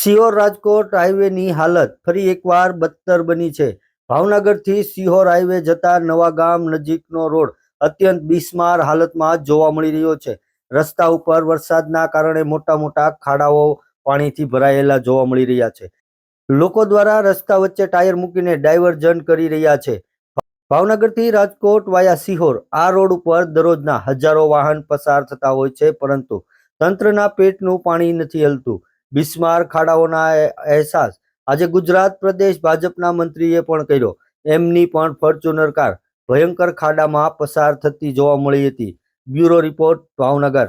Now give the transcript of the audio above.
સિહોર રાજકોટ હાઈવેની હાલત ફરી એકવાર બદતર બની છે. ભાવનગરથી સિહોર હાઈવે જતા નવા ગામ નજીકનો રોડ અત્યંત બિસ્માર હાલતમાં જોવા મળી રહ્યો છે. રસ્તા ઉપર વરસાદના કારણે મોટા મોટા ખાડાઓ પાણીથી ભરાયેલા જોવા મળી રહ્યા છે. લોકો દ્વારા રસ્તા વચ્ચે ટાયર મૂકીને ડાયવર્ઝન કરી રહ્યા છે. ભાવનગરથી રાજકોટ વાયા સિહોર, આ રોડ ઉપર દરરોજના હજારો વાહન પસાર થતા હોય છે, પરંતુ તંત્રના પેટનું પાણી નથી હલતું. બિસ્માર ખાડાઓના અહેસાસ. આજે ગુજરાત પ્રદેશ ભાજપના મંત્રીએ પણ કર્યો. એમની પણ ફોર્ચ્યુનર કાર ભયંકર ખાડામાં પસાર થતી જોવા મળી હતી. Bureau report Bhavnagar.